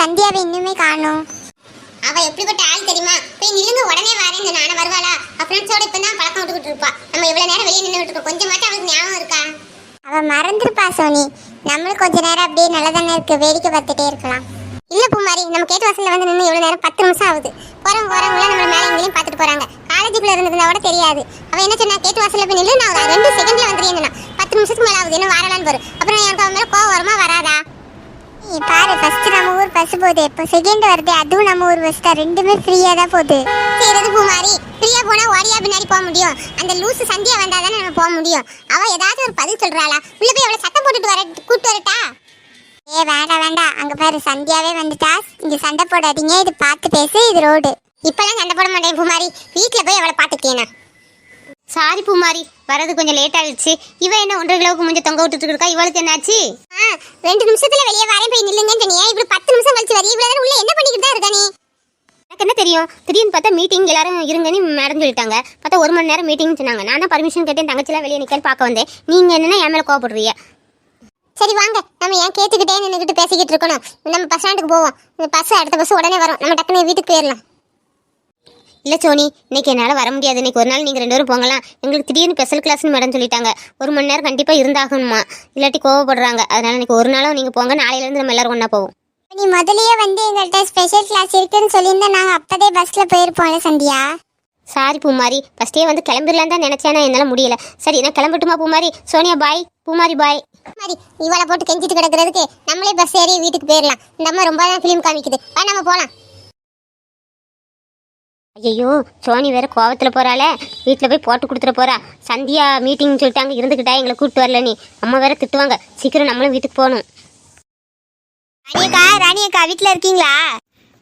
சந்தியாவை இன்னுமே காணோம். அவ எப்படிப்பட்ட ஆள் தெரியுமா? போய் நில்லுங்க உடனே வரேன். நானும் வருவாளா? ஃப்ரெண்ட்ஸோட இப்போ தான் பழக்கம் விட்டுக்கிட்டு இருப்பா. நம்ம இவ்வளவு நேரம் வெளியே நின்றுட்டு இருக்கோம் கொஞ்சமாச்சும் அவளுக்கு ஞாபகம் இருக்கா? அவ மறந்துருப்பா சோனி. நம்மளும் கொஞ்ச நேரம் அப்படியே நல்லதானே இருக்கு. வேடிக்கை பார்த்துட்டே இருக்கலாம். இல்ல பூமாரி நம்ம கேட்டு வாசல்ல வந்து நின்று இவ்வளவு நேரம் பத்து நிமிஷம் ஆகுது. போறவங்க போறவங்க நம்ம மேல எங்கேயும் பார்த்துட்டு போறாங்க. காலேஜுக்குள்ள இருந்ததுனா கூட தெரியாது. அவ என்ன சொன்னா கேட்டு வாசல்ல போய் நில்லு நான் ரெண்டு செகண்ட்ல வந்துருந்தேன் பத்து நிமிஷத்துக்கு மேல ஆகுது. என்ன வரலான்னு வரும் அப்புறம் எனக்கு அவன் மேல கோவம் வருமா வராதா? பாரு ஃபர்ஸ்ட் நம்ம ஊர் பஸ் போகுது. இப்போ செகண்ட் வருது. அதுவும் நம்ம ஊர் பஸ் தான். ரெண்டுமே ஃப்ரீயாக தான் போகுது. சரி பூமாரி? ஃப்ரீயாக போனால் ஓடியா பின்னாடி போக முடியும். அந்த லூசு சந்தியா வந்தால் தானே நம்ம போக முடியும். அவள் ஏதாவது ஒரு பதில் சொல்கிறாளா உள்ள போய் அவளை சத்தம் போட்டுட்டு வர கூப்பிட்டு வரட்டா? ஏ வேண்டாம் வேண்டாம் அங்கே பாரு சந்தியாவே வந்துட்டா. இங்கே சண்டை போடாதீங்க. இது பார்த்து பேசு இது ரோடு இப்போல்லாம் சண்டை போட மாட்டேன் பூமாரி. வீட்டில் போய் அவளை பார்த்துக்கேனா சாரி பூமாரி வரது கொஞ்சம் லேட் ஆயிடுச்சு. இவ என்ன ஒன்றரை கிலோவுக்கு முஞ்ச தொங்க விட்டுட்டு இருக்கா? இவளுக்கு என்னாச்சு? ரெண்டு நிமிஷத்துல வெளியே வரேன் போய் நில்லுங்கன்னு சொன்னியே இப்படி பத்து நிமிஷம் கழிச்சு வரையும் இவ்வளவு உள்ள என்ன பண்ணிக்கிட்டு தான் இருக்கா நீ? எனக்கு என்ன தெரியும்? திடீர்னு பார்த்தா மீட்டிங் எல்லாரும் இருங்கன்னு மேடம் சொல்லிட்டாங்க. பார்த்தா ஒரு மணி நேரம் மீட்டிங் சொன்னாங்க. நான் தான் பர்மிஷன் கேட்டேன் தங்கச்சிலாம் வெளியே நிக்கன்னு பார்க்க வந்தேன். நீங்க என்னன்னா என் மேல கோவப்படுறீங்க. சரி வாங்க. நம்ம ஏன் கேட்டுக்கிட்டே நின்றுக்கிட்டு பேசிக்கிட்டு இருக்கணும்? நம்ம பஸ் ஸ்டாண்டுக்கு போவோம். இந்த பஸ் அடுத்த பஸ் உடனே வரும். நம்ம டக்குனு வீட்டுக்கு போயிடலாம். இல்லை சோனி இன்னைக்கு என்னால் வர முடியாது. இன்னைக்கு ஒரு நாள் நீங்கள் ரெண்டு பேரும் போங்கலாம். எங்களுக்கு திடீர்னு ஸ்பெஷல் கிளாஸ்னு மேடம் சொல்லிட்டாங்க. ஒரு மணி நேரம் கண்டிப்பாக இருந்தாகணுமா? இல்லாட்டி கோவப்படுறாங்க. அதனால இன்னைக்கு ஒரு நாளும் நீங்கள் போங்க. நாளையிலேருந்து நம்ம எல்லாரும் ஒன்றா போவோம். நீ முதல்லயே வந்து எங்கள்கிட்ட ஸ்பெஷல் கிளாஸ் இருக்குன்னு சொல்லியிருந்தா நாங்க அப்பதே பஸ்ல போயிருப்போம்ல சந்தியா? சாரி பூமாரி. ஃபஸ்ட்டே வந்து கிளம்பிடலாம் தான் நினச்சேன். என்னால் முடியல. சரி நான் கிளம்பட்டுமா பூமாரி? சோனியா பாய் பூமாரி பாய் பூமாரி இவளை போட்டு கெஞ்சிட்டு கிடக்கிறதுக்கு நம்மளே பஸ் ஏறி வீட்டுக்கு போயிடலாம் இந்த அம்மா ரொம்ப தான் ஃபிலிம் காமிக்குது. வா நம்ம போகலாம் ஐயோ சோனி வேற கோவத்தில் போறாளே. வீட்டில் போய் போட்டு கொடுத்துட போறா. சந்தியா மீட்டிங் சொல்லிட்டாங்க. இருந்துக்கிட்டா எங்களை கூப்பிட்டு வரல நீ. அம்மா வேற திட்டுவாங்க. சீக்கிரம் நம்மளும் வீட்டுக்கு போகணும். ராணியக்கா ராணியக்கா வீட்ல இருக்கீங்களா?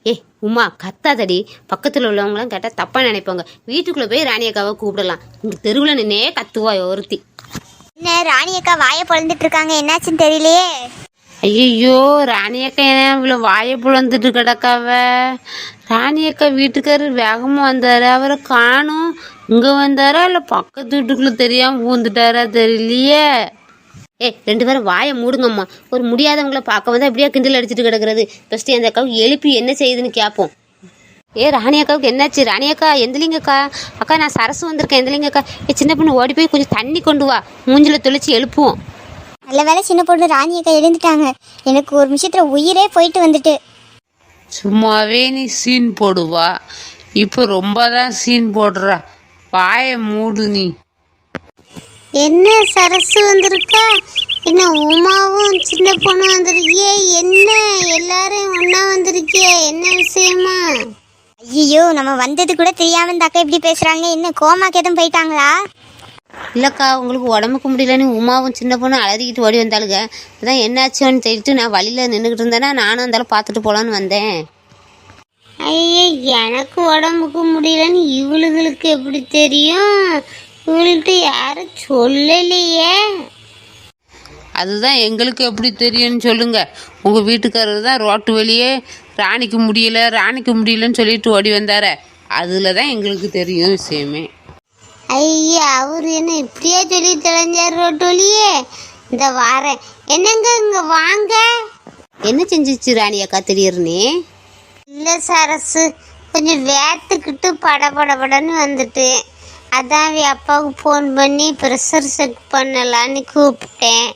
ஏ உமா கத்தாதடி. பக்கத்தில் உள்ளவங்களாம் கேட்டால் தப்பாக நினைப்பாங்க. வீட்டுக்குள்ளே போய் ராணியக்காவை கூப்பிடலாம். இங்கே தெருவில் நின்னே கத்துவா ஒருத்தி. என்ன ராணியக்கா வாயை பொழந்துட்டு இருக்காங்க. என்னாச்சுன்னு தெரியலையே. ஐயோ ராணியக்கா ஏன் இவ்வளோ வாயை புலந்துட்டு கிடக்காவ? ராணியக்கா வீட்டுக்காரர் வேகமாக வந்தார். அவரை காணும். இங்கே வந்தாரா இல்லை பக்கத்து வீட்டுக்குள்ளே தெரியாமல் பூந்துட்டாரா தெரியலையே. ஏ ரெண்டு பேரும் வாயை மூடுங்கம்மா. ஒரு முடியாதவங்கள பார்க்க வந்தால் இப்படியே கிண்டல் அடிச்சுட்டு கிடக்கிறது. ஃபஸ்ட்டு அந்த அக்காவுக்கு எழுப்பி என்ன செய்யுதுன்னு கேட்போம் ஏ ராணி அக்காவுக்கு என்னாச்சு? ராணி அக்கா எந்திலிங்கக்கா அக்கா நான் சரசு வந்திருக்கேன். எந்திலிங்கக்கா ஏ சின்ன பொண்ணு ஓடி போய் கொஞ்சம் தண்ணி கொண்டு வா. மூஞ்சில தொளிச்சு எழுப்புவோம். நல்ல வேலை சின்ன பொண்ணு ராணியக்கா எழுந்துட்டாங்க. எனக்கு ஒரு நிமிஷத்துல உயிரே போயிட்டு வந்துட்டு. சும்மாவே நீ சீன் போடுவா. இப்போ ரொம்ப தான் சீன் போடுறா. வாயை மூடு நீ. என்ன சரசு வந்திருக்கா? என்ன உமாவும் சின்ன பொண்ணு வந்திருக்கியே? என்ன? எல்லாரும் ஒண்ணா வந்திருக்கியே? என்ன விஷயமா? ஐயோ நம்ம வந்தது கூட தெரியாம இந்த அக்கா இப்படி பேசுறாங்க. என்ன கோமாக்கு எதுவும் போயிட்டாங்களா? இல்லைக்கா உங்களுக்கு உடம்புக்கு முடியலன்னு உமாவும் சின்ன பொண்ணு அலறிக்கிட்டு ஓடி வந்தாளுங்க. அதான் என்னாச்சுன்னு தெரிவிட்டு நான் வழியில் நின்றுக்கிட்டு இருந்தேன்னா நானும் இருந்தாலும் பார்த்துட்டு போகலான்னு வந்தேன். ஐயே எனக்கு உடம்புக்கு முடியலன்னு இவளுகளுக்கு எப்படி தெரியும்? இவள்கிட்ட யாரும் சொல்லலையே. அதுதான் எங்களுக்கு எப்படி தெரியும்னு சொல்லுங்க. உங்கள் வீட்டுக்காரர் தான் ரோட்டு வெளியே ராணிக்கு முடியல ராணிக்கு முடியலன்னு சொல்லிட்டு ஓடி வந்தார. அதில் தான் எங்களுக்கு தெரியும் விஷயமே. ஐயா அவர் என்ன இப்படியே சொல்லி தொலைஞ்சார் ரோட்டோலியே இந்த வாரேன் என்னங்க இங்க வாங்க? என்ன செஞ்சிச்சு ராணி அக்கா திடீர்னு? இல்ல சரசு கொஞ்சம் வேத்துக்கிட்டு பட பட படன்னு வந்துட்டு. அதான் அவ அப்பாவுக்கு ஃபோன் பண்ணி ப்ரெஷர் செக் பண்ணலான்னு கூப்பிட்டேன்.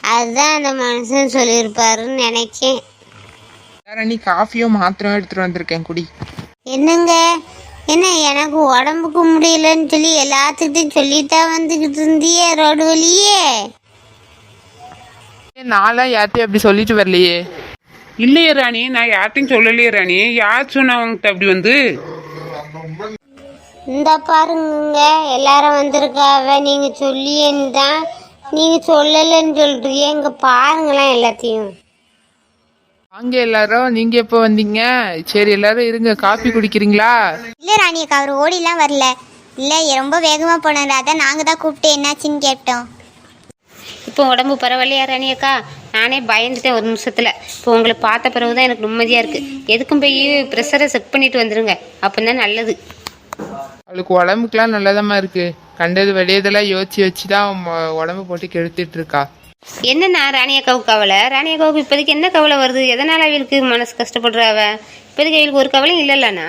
அதுதான் அந்த மனுஷன் சொல்லியிருப்பாருன்னு நினைக்கேன். நீ காஃபியோ மாத்திரம் எடுத்துட்டு வந்திருக்கேன் குடி. என்னங்க? என்ன எனக்கு உடம்புக்கு முடியலன்னு சொல்லி எல்லாத்துக்கிட்டையும் சொல்லித்தான் வந்துக்கிட்டு இருந்தியே ரோடு வழியே. நான்லாம் யார்ட்டையும் அப்படி சொல்லிட்டு வரலையே. இல்லையே ராணி நான் யார்ட்டையும் சொல்லலையே ராணி. யார் சொன்னவங்கிட்ட அப்படி வந்து? இந்த பாருங்க எல்லாரும் வந்திருக்காவ நீங்க சொல்லியேன்னு தான் நீங்க சொல்லலைன்னு சொல்றீங்க இங்க பாருங்களேன் எல்லாத்தையும். வாங்க எல்லாரும். நீங்க எப்போ வந்தீங்க? சரி எல்லாரும் இருங்க. காஃபி குடிக்கிறீங்களா? இல்ல ராணியக்கா அவர் ஓடிலாம் வரல. இல்ல ரொம்ப வேகமா போனாரு. அதான் நாங்க தான் கூப்பிட்டு என்னாச்சுன்னு கேட்டோம். இப்போ உடம்பு பரவாயில்லையா ராணி அக்கா? நானே பயந்துட்டேன் ஒரு நிமிஷத்தில். இப்போ உங்களை பார்த்த பிறகு தான் எனக்கு நிம்மதியாக இருக்குது எதுக்கும் போய் ப்ரெஷரை செக் பண்ணிட்டு வந்துருங்க. அப்போ நல்லது. அவளுக்கு உடம்புக்குலாம் நல்லதாம்மா இருக்கு. கண்டது வெளியதெல்லாம் யோசிச்சு வச்சு தான் உடம்பு போட்டு கெடுத்துட்டு இருக்கா. என்னண்ணா ராணி அக்காவுக்கு கவலை? ராணி அக்காவுக்கு இப்போதைக்கு என்ன கவலை வருது? எதனால் அவளுக்கு மனசு கஷ்டப்படுறாவ இப்போதைக்கு அவளுக்கு ஒரு கவலையும் இல்லைல்லண்ணா.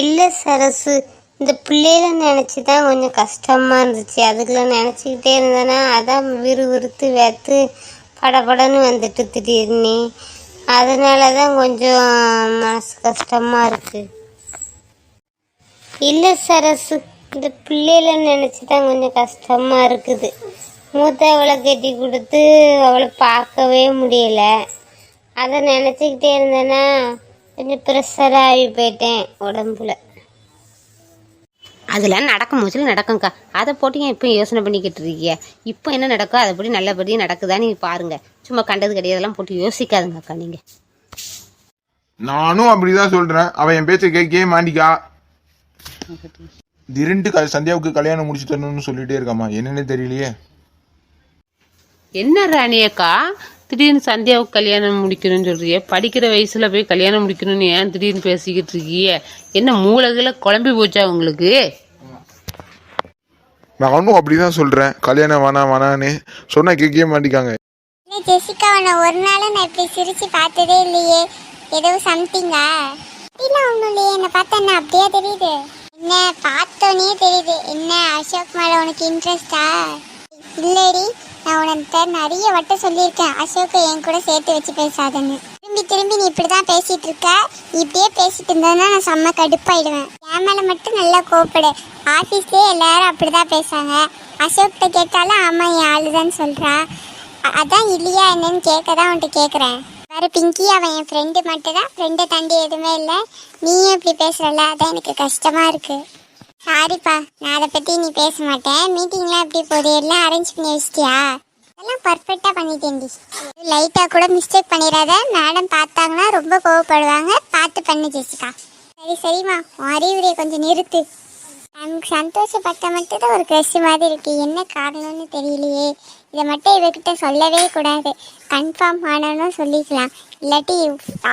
இல்லை சரசு இந்த பிள்ளையில நினச்சி தான் கொஞ்சம் கஷ்டமாக இருந்துச்சு. அதுக்குள்ள நினச்சிக்கிட்டே இருந்தேன்னா அதான் விறுவிறுத்து வேத்து படபடன்னு வந்துட்டு திடீர்னு. அதனால தான் கொஞ்சம் மனசு கஷ்டமாக இருக்குது இல்லை சரசு இந்த பிள்ளையில நினச்சி தான் கொஞ்சம் கஷ்டமாக இருக்குது. மூத்த அவளை கட்டி கொடுத்து அவளை பார்க்கவே முடியல. அதை நினச்சிக்கிட்டே இருந்தேன்னா கொஞ்சம் ப்ரெஷர் ஆகி போயிட்டேன் உடம்புல. அதெல்லாம் நடக்கும் முதல்ல நடக்கும்க்கா. அதை போட்டு ஏன் இப்போ யோசனை பண்ணிக்கிட்டு இருக்கீங்க? இப்போ என்ன நடக்கோ அதைப்படி நல்லபடியாக நடக்குதான்னு நீ பாருங்க. சும்மா கண்டது கிடையாதெல்லாம் போட்டு யோசிக்காதுங்கக்கா நீங்கள் நானும் அப்படிதான் சொல்றேன். அவன் என் பேச்சை கேட்கவே மாட்டிக்கா. திரண்டு சந்தியாவுக்கு கல்யாணம் முடிச்சு தரணும்னு சொல்லிட்டே இருக்காமா என்னன்னு தெரியலையே. என்ன ராணி அக்கா? திடீர்னு சந்தியாவுக்கு கல்யாணம் முடிக்கணும்னு சொல்றிய. படிக்கிற வயசுல போய் கல்யாணம் முடிக்கணும்னு ஏன் திடீர்னு பேசிக்கிட்டு இருக்கீங்க? என்ன மூலகில குழம்பி போச்சா உங்களுக்கு? நானும் அப்படிதான் சொல்றேன். கல்யாணம் வேணாம் வேணான்னு சொன்னா கேட்கவே மாட்டிக்காங்க ஜெசிகா உன்னை ஒரு நாளும் நான் இப்படி சிரிச்சு பார்த்ததே இல்லையே. ஏதோ சம்திங்கா இல்லை ஒன்றும் இல்லையே. என்னை பார்த்தா என்ன அப்படியே தெரியுது? என்ன பார்த்தோன்னே தெரியுது. என்ன அசோக் மேலே உனக்கு இன்ட்ரெஸ்டா இல்லடி. நான் உனக்கு நிறைய வட்டம் சொல்லியிருக்கேன். அசோக்கை என் கூட சேர்த்து வச்சு பேசாதன்னு. திரும்பி திரும்பி நீ இப்படி தான் பேசிட்டு இருக்க. இப்படியே பேசிட்டு இருந்தேன்னா நான் செம்ம கடுப்பாயிடுவேன். என் மேலே மட்டும் நல்லா கோப்படு ஆஃபீஸ்லேயே எல்லாரும் அப்படிதான் பேசுறாங்க. அசோக்கிட்ட கேட்டாலும் ஆமாம் என் ஆளுதான்னு சொல்கிறா சொல்கிறான் அதான் இல்லையா என்னன்னு கேட்க தான் உன்ட்டு கேட்குறேன் வேறு பிங்கி அவன் என் ஃப்ரெண்டு மட்டும் தான் ஃப்ரெண்டை தாண்டி எதுவுமே இல்லை. நீயும் இப்படி பேசுறல அதான் எனக்கு கஷ்டமாக இருக்குது சாரிப்பா நான் அதை பற்றி நீ பேச மாட்டேன். மீட்டிங்லாம் எப்படி போகுது? எல்லாம் அரேஞ்ச் பண்ணி வச்சிட்டியா? அதெல்லாம் பர்ஃபெக்டாக பண்ணிட்டேன்டி லைட்டாக கூட மிஸ்டேக் பண்ணிடாத. மேடம் பார்த்தாங்கன்னா ரொம்ப கோவப்படுவாங்க. பார்த்து பண்ணு ஜெசிகா. சரி சரிம்மா. உன் அறிவுரையை கொஞ்சம் நிறுத்து. நமக்கு சந்தோஷப்பட்ட மட்டும் தான் ஒரு க்ரெஷ் மாதிரி இருக்கு. என்ன காரணம்னு தெரியலையே. இதை மட்டும் இவகிட்ட சொல்லவே கூடாது. கன்ஃபார்ம் ஆனாலும் சொல்லிக்கலாம். இல்லாட்டி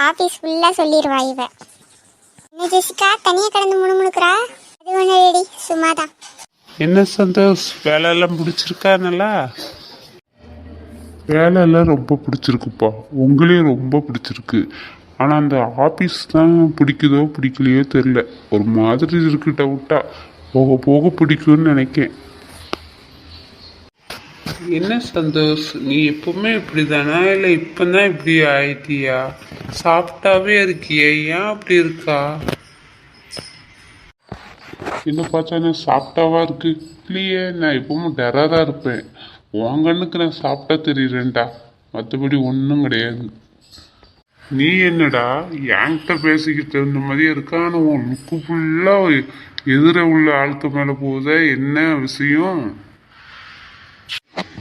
ஆஃபீஸ் ஃபுல்லாக சொல்லிடுவா இவ. என்ன ஜெசிகா? தனியாக கடந்து முணுமுணுக்குறா? அது ஒன்று ரெடி சும்மா தான் என்ன சந்தோஷ் வேலையெல்லாம் பிடிச்சிருக்கா நல்லா? வேலையெல்லாம் ரொம்ப பிடிச்சிருக்குப்பா. உங்களையும் ரொம்ப பிடிச்சிருக்கு. ஆனால் அந்த ஆஃபீஸ் தான் பிடிக்குதோ பிடிக்கலையோ தெரில ஒரு மாதிரி இருக்கு டவுட்டா போக போக பிடிக்கும்னு நினைக்கேன். என்ன சந்தோஷ் நீ எப்பவுமே இப்படி தானா இல்லை இப்போ தான் இப்படி ஆயிட்டியா? சாஃப்டாகவே இருக்கியே? ஏன் அப்படி இருக்கா? என்ன பார்த்தா நான் சாப்பிட்டாவா இருக்கு? இல்லையே நான் எப்பவும் டெரராக இருப்பேன். உன் கண்ணுக்கு நான் சாப்பிட்டா தெரியுறேன்டா. மற்றபடி ஒன்றும் கிடையாது. நீ என்னடா என்கிட்ட பேசிக்கிட்டு இருந்த மாதிரியே இருக்கா ஆனால் உன் லுக்கு ஃபுல்லாக எதிர உள்ள ஆளுக்கு மேலே போகுதா? என்ன விஷயம்?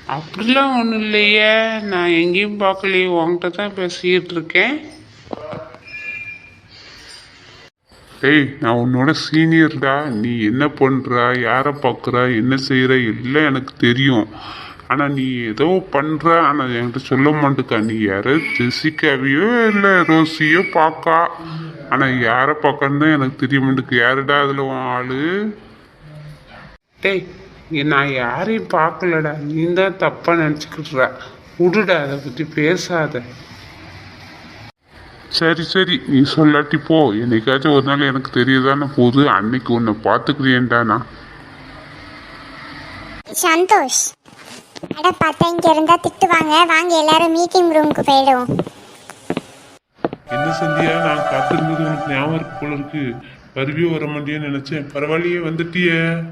அப்படிலாம் ஒன்றும் இல்லையே. நான் எங்கேயும் பார்க்கலையே. உன்கிட்ட தான் பேசிக்கிட்டு இருக்கேன். டேய் நான் உன்னோட சீனியர்டா நீ என்ன பண்ணுற யாரை பார்க்குற என்ன செய்கிற எல்லாம் எனக்கு தெரியும். ஆனால் நீ ஏதோ பண்ணுற ஆனால் என்கிட்ட சொல்ல மாட்டேக்கா. நீ யாரும் ஜெசிகாவையோ இல்லை ரோசியோ பார்க்கா ஆனால் யாரை பார்க்கன்னு தான் எனக்கு தெரிய மாட்டேக்கு. யாருடா அதில் உன் ஆளு? டேய் நான் யாரையும் பார்க்கலடா நீ தான் தப்பாக நினச்சிக்கிட்டுற விடுடா அதை பற்றி பேசாத. சரி சரி நீ சொல்லாட்டி போ. என்னைக்காச்சும் ஒரு நாள் எனக்கு தெரியதானே போகுது அன்னைக்கு உன்னை பார்த்துக்கிறேன்டா நான். சந்தோஷ். அட பார்த்தா இங்கே இருந்தால் திட்டுவாங்க. வாங்க எல்லாரும் மீட்டிங் ரூமுக்கு போயிடுவோம். என்ன சந்தியா நான் காத்திருந்தது உனக்கு ஞாபகம் இருக்கு போல இருக்கு. வருவியோ வர மாட்டியோன்னு நினைச்சேன். பரவாயில்லையே வந்துட்டியே.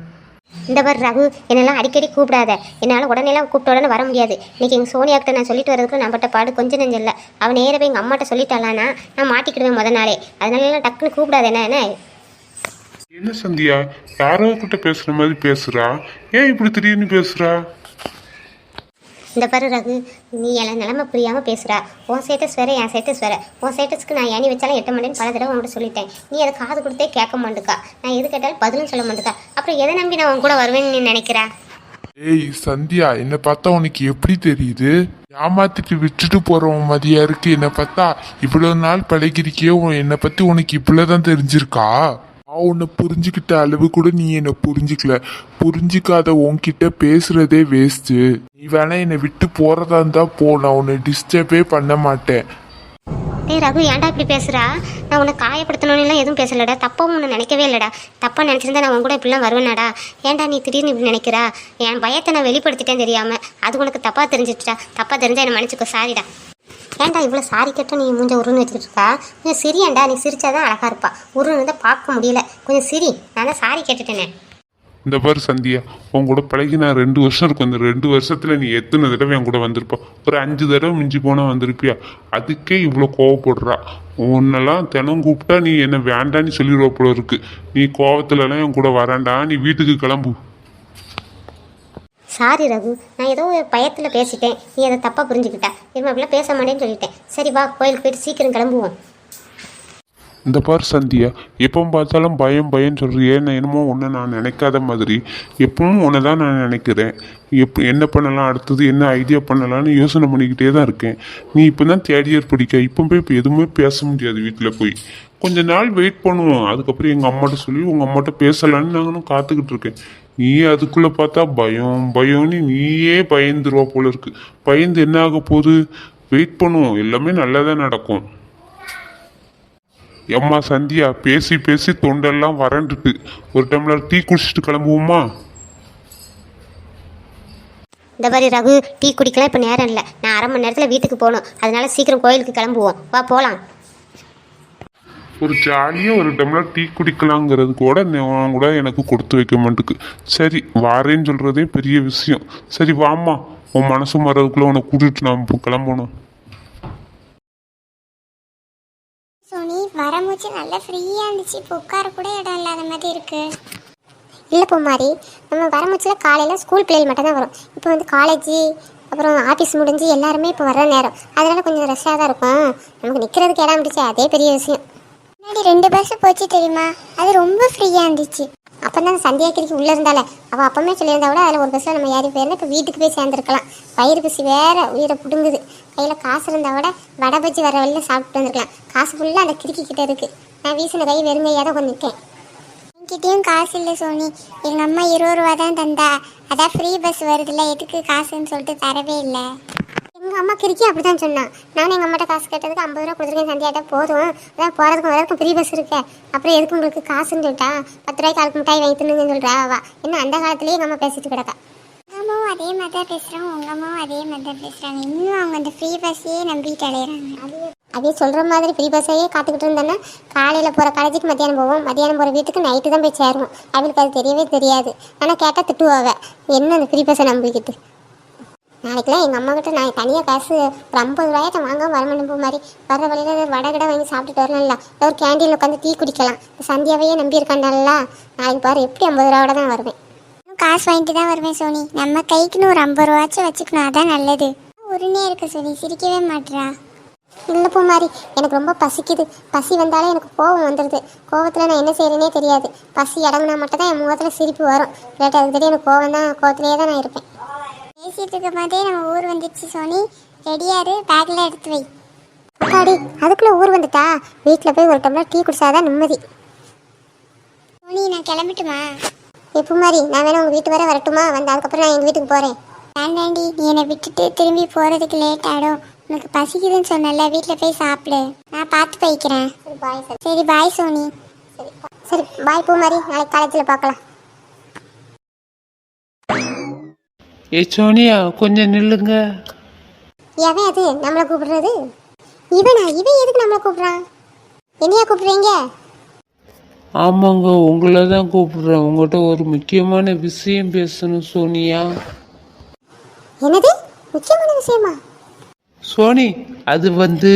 இந்த பார் ரகு என்னெல்லாம் அடிக்கடி கூப்பிடாத. என்னால் உடனேலாம் கூப்பிட்ட உடனே வர முடியாது. இன்னைக்கு எங்கள் சோனியாக்கிட்ட நான் சொல்லிட்டு வரதுக்கு நம்மகிட்ட பாடு கொஞ்சம் நெஞ்சம் இல்லை. அவன் நேராக போய் எங்கள் அம்மாட்ட சொல்லிட்டாலானா நான் மாட்டிக்கிடுவேன் முத நாளே. அதனால டக்குன்னு கூப்பிடாத என்ன என்ன? என்ன சந்தியா? யாரோ கிட்ட பேசுகிற மாதிரி பேசுகிறா ஏன் இப்படி திடீர்னு பேசுகிறா இந்த பாரு ரகு நீ எல்லாம் நிலமை புரியாமல் பேசுகிறா உன் ஸ்டேட்டஸ் வேற என் ஸ்டேட்டஸ் வேற உன் ஸ்டேட்டஸ்க்கு நான் ஏணி வச்சாலும் எட்ட மாட்டேன்னு பல தடவை உன்கிட்ட சொல்லிட்டேன். நீ அதை காது கொடுத்தே கேட்க மாட்டுக்கா. நான் எது கேட்டாலும் பதிலும் சொல்ல மாட்டுக்கா. அப்புறம் எதை நம்பி நான் உன் கூட வருவேன்னு நீ நினைக்கிறா? ஏய் சந்தியா என்னை பார்த்தா உனக்கு எப்படி தெரியுது? ஏமாத்திட்டு விட்டுட்டு போறவன் மாதிரியா இருக்கு என்னை பார்த்தா? இவ்வளவு நாள் பழகிருக்கியோ உன் என்னை பத்தி உனக்கு இப்படிதான் தெரிஞ்சிருக்கா? நான் உன்னை புரிஞ்சுக்கிட்ட அளவு கூட நீ என்னை புரிஞ்சுக்கல. புரிஞ்சுக்காத உன்கிட்ட பேசுறதே வேஸ்ட்டு நீ வேணா என்னை விட்டு போறதா இருந்தா போ நான் உன்னை டிஸ்டர்பே பண்ண மாட்டேன். டேய் ரகு ஏன்டா இப்படி பேசுகிறா நான் உன்னை காயப்படுத்தணும்னுலாம் எதுவும் பேசலடா. தப்பாக உன்னை நினைக்கவே இல்லைடா. தப்பாக நினச்சிருந்தா நான் உன் கூட இப்படிலாம் வருவேனாடா. ஏன்டா நீ திடீர்னு இப்படி நினைக்கிறா? என் பயத்தை நான் வெளிப்படுத்திட்டேன் தெரியாமல் அது உனக்கு தப்பாக தெரிஞ்சிட்டா தப்பாக தெரிஞ்சா என்னை மன்னிச்சுக்கோ. சாரிடா ஏன்டா இவ்வளோ சாரி கட்ட நீ மூஞ்ச உருன்னு வச்சுக்கிட்டு இருக்கா? கொஞ்சம் சிரியாண்டா நீ சிரிச்சாதான் அழகாக இருப்பா. உருன்னு இருந்தால் பார்க்க முடியல. கொஞ்சம் சிரி. நான் தான் சாரி கேட்டுட்டேனே. இந்த பாரு சந்தியா உன் கூட பழகி நான் ரெண்டு வருஷம் இருக்கும். இந்த ரெண்டு வருஷத்துல நீ எத்தனை தடவை என் கூட வந்திருப்பா? ஒரு அஞ்சு தடவை மிஞ்சி போனால் வந்திருப்பியா? அதுக்கே இவ்வளோ கோவப்படுறா. உன்னெல்லாம் தினம் கூப்பிட்டா நீ என்ன வேண்டான்னு சொல்லிடுவா போல இருக்கு. நீ கோவத்துலலாம் என் கூட வராண்டா? நீ வீட்டுக்கு கிளம்பு. சாரி ரகு நான் ஏதோ ஒரு பயத்தில் பேசிட்டேன். நீ அதை தப்பாக புரிஞ்சுக்கிட்டா. இனிமே அப்படிலாம் பேச மாட்டேன்னு சொல்லிட்டேன். சரி வா கோயிலுக்கு போயிட்டு சீக்கிரம் கிளம்புவோம். இந்த பார் சந்தியா எப்போ பார்த்தாலும் பயம் பயம் சொல்றியே நான் என்னமோ ஒன்று நான் நினைக்காத மாதிரி எப்பவும் ஒன்று தான் நான் நினைக்கிறேன். எப் என்ன பண்ணலாம் அடுத்தது என்ன ஐடியா பண்ணலாம்னு யோசனை பண்ணிக்கிட்டே தான் இருக்கேன். நீ இப்போ தான் தேர்ட் இயர் படிக்க இப்போ போய் இப்போ எதுவுமே பேச முடியாது வீட்டில் போய். கொஞ்ச நாள் வெயிட் பண்ணுவோம். அதுக்கப்புறம் எங்கள் அம்மாட்ட சொல்லி உங்கள் அம்மாட்ட பேசலான்னு நாங்களும் காத்துக்கிட்டு இருக்கேன். நீ அதுக்குள்ளே பார்த்தா பயம் பயம்னு நீயே பயந்துருவா போல இருக்கு. பயந்து என்ன ஆக போகுது? வெயிட் பண்ணுவோம் எல்லாமே நல்லதாக நடக்கும். எம்மா சந்தியா பேசி பேசி தொண்டெல்லாம் வறண்டுட்டு. ஒரு டம்ளர் டீ குடிச்சிட்டு கிளம்புவோமா? இந்த மாதிரி ரகு டீ குடிக்கலாம் இப்போ நேரம் இல்லை. நான் அரை மணி நேரத்தில் வீட்டுக்கு போகணும். அதனால சீக்கிரம் கோயிலுக்கு கிளம்புவோம். வா போகலாம் ஒரு ஜாலியாக ஒரு டம்ளர் டீ குடிக்கலாங்கிறது கூட கூட எனக்கு கொடுத்து வைக்க மாட்டுக்கு. சரி வாரேன்னு சொல்கிறதே பெரிய விஷயம். சரி வாம்மா. உன் மனசு மறதுக்குள்ளே உன்னை கூட்டிட்டு நான் இப்போ கிளம்பணும். சோனி வரமூச்சு நல்லா ஃப்ரீயாக இருந்துச்சு. இப்போ உட்கார கூட இடம் இல்லாத மாதிரி இருக்கு. இல்லை பூமாரி நம்ம வரமுச்சில் காலையில் ஸ்கூல் பிள்ளைகள் மட்டும் தான் வரும். இப்போ வந்து காலேஜ் அப்புறம் ஆஃபீஸ் முடிஞ்சு எல்லாருமே இப்போ வர நேரம். அதனால கொஞ்சம் ரஷ்ஷாக தான் இருக்கும். நமக்கு நிற்கிறதுக்கு இடம் இருந்துச்சு அதே பெரிய விஷயம். முன்னாடி ரெண்டு பஸ் போச்சு தெரியுமா? அது ரொம்ப ஃப்ரீயா இருந்துச்சு. அப்போ தான் சந்தியாக்கிரிக்கு உள்ளே இருந்தால. அவள் அப்பமே சொல்லியிருந்தா கூட அதில் ஒரு பஸ்ஸில் நம்ம ஏறி போயிருந்தா இப்போ வீட்டுக்கு போய் சேர்ந்துருக்கலாம். வயிறு பசி வேற உயிரை பிடுங்குது. கையில் காசு இருந்தால் கூட வடை பஜ்ஜி வர வழியில் சாப்பிட்டு வந்துருக்கலாம். காசு ஃபுல்லாக அந்த கிறுக்கி கிட்ட இருக்குது நான் வீசின கை வெறுங்கையாக தான் கொண்டு நிற்கேன் என்கிட்டயும் காசு இல்லை சோனி. எங்க அம்மா இருபது ரூபா தான் தந்தா. அதான் ஃப்ரீ பஸ் வருதுல்ல. எதுக்கு காசுன்னு சொல்லிட்டு தரவே இல்லை. எங்கள் அம்மா கிறுக்கி அப்படி தான் சொன்னான் நானும் எங்கள் அம்மாட்ட காசு கேட்டதுக்கு ஐம்பது ரூபா கொடுத்துருக்கேன் சந்தியாட்ட. போதும். அதான் போகிறதுக்கும் வரதுக்கும் ஃப்ரீ பஸ் இருக்கே. அப்புறம் எதுக்கு உங்களுக்கு காசுன்னு சொல்லிட்டா பத்து ரூபாய்க்கு அதுக்கு மிட்டாய் வாங்கி தின்னுங்கன்னு சொல்கிறா அவா. என்ன அந்த காலத்துலேயே எங்கள் அம்மா பேசிட்டு கிடக்கா. எங்க அம்மாவும் அதே மாதிரி தான் பேசுறாங்க. உங்க அம்மாவும் அதே மாதிரி தான் பேசுறாங்க. இன்னும் அவங்க அந்த ஃப்ரீ பஸ்ஸையே நம்பிட்டு அலையிறாங்க. அதே சொல்கிற மாதிரி ஃப்ரீ பஸ்ஸையே காத்துக்கிட்டு இருந்தேன்னா காலையில் போகிற காலேஜுக்கு மத்தியானம் போவோம். மத்தியானம் போகிற வீட்டுக்கு நைட்டு தான் போய் சேருவோம். அவளுக்கு அது தெரியவே தெரியாது. ஆனால் கேட்டால் திட்டுவாங்க என்ன அந்த ஃப்ரீ பஸ்ஸை நம்பிக்கிட்டு? நாளைக்கெல்லாம் எங்கள் அம்மா கிட்ட நான் தனியாக காசு ஒரு ஐம்பது ரூபாய்ட்ட வாங்க வரமாட்டேன் போ மாதிரி? வர வழியில் வடை கடை வாங்கி சாப்பிட்டுட்டு வரலாம்ல. இல்லை ஒரு கேண்டீனில் உட்காந்து டீ குடிக்கலாம். சந்தியாவையே நம்பி இருக்காண்டல்ல நாளைக்கு பாரு எப்படி ஐம்பது ரூபாவோட தான் வருவேன். காசு வாங்கிட்டு தான் வருவேன் சோனி. நம்ம கைக்குன்னு ஒரு ஐம்பது ரூபாச்சும் வச்சுக்கணும். அதான் நல்லது. உருனே இருக்கு சோனி. சிரிக்கவே மாட்றா. இல்லை பூமாரி எனக்கு ரொம்ப பசிக்குது. பசி வந்தாலே எனக்கு கோவம் வந்துடுது கோவத்தில் நான் என்ன செய்கிறேனே தெரியாது. பசி அடங்குனா மட்டும் தான் என் முகத்தில் சிரிப்பு வரும். இல்லாட்டி அதுக்கு தெரியும் எனக்கு கோவம் தான் கோவத்திலேயே தான் நான் இருப்பேன். பேசிட்டு இருக்க மாதிரி நம்ம ஊர் வந்துடுச்சு சோனி. ரெடியாரு பேக்ல எடுத்து வை. அப்பாடி அதுக்குள்ளே ஊர் வந்துட்டா? வீட்டில் போய் ஒரு டம்ளர் டீ குடிச்சாதான் நிம்மதி. சோனி நான் கிளம்பட்டுமா? எப்போ மாதிரி நான் வேணா உங்கள் வீட்டு வர வரட்டுமா? வந்து அதுக்கப்புறம் நான் எங்கள் வீட்டுக்கு போகிறேன் வேண்டாண்டி நீ என்னை விட்டுட்டு திரும்பி போகிறதுக்கு லேட் ஆகிடும் உனக்கு பசிக்குதுன்னு சொன்னல வீட்டில் போய் சாப்பிடு. நான் பார்த்து போய்க்கிறேன். சரி பாய் சரி. சரி பாய் சோனி. சரி சரி பாய் பூமாரி. நாளைக்கு காலேஜில் பார்க்கலாம். ஏ சோனியா கொஞ்சம் நில்லுங்க. எவன் அது? நம்மளை கூப்பிடுறது? இவனா? இவன் எதுக்கு நம்மளை கூப்பிடுறான்? என்னையா கூப்பிடுறீங்க? ஆமாங்க உங்களை தான் கூப்பிடுறேன். உங்கள்கிட்ட ஒரு முக்கியமான விஷயம் பேசணும் சோனியா. என்னது? முக்கியமான விஷயமா? சோனி அது வந்து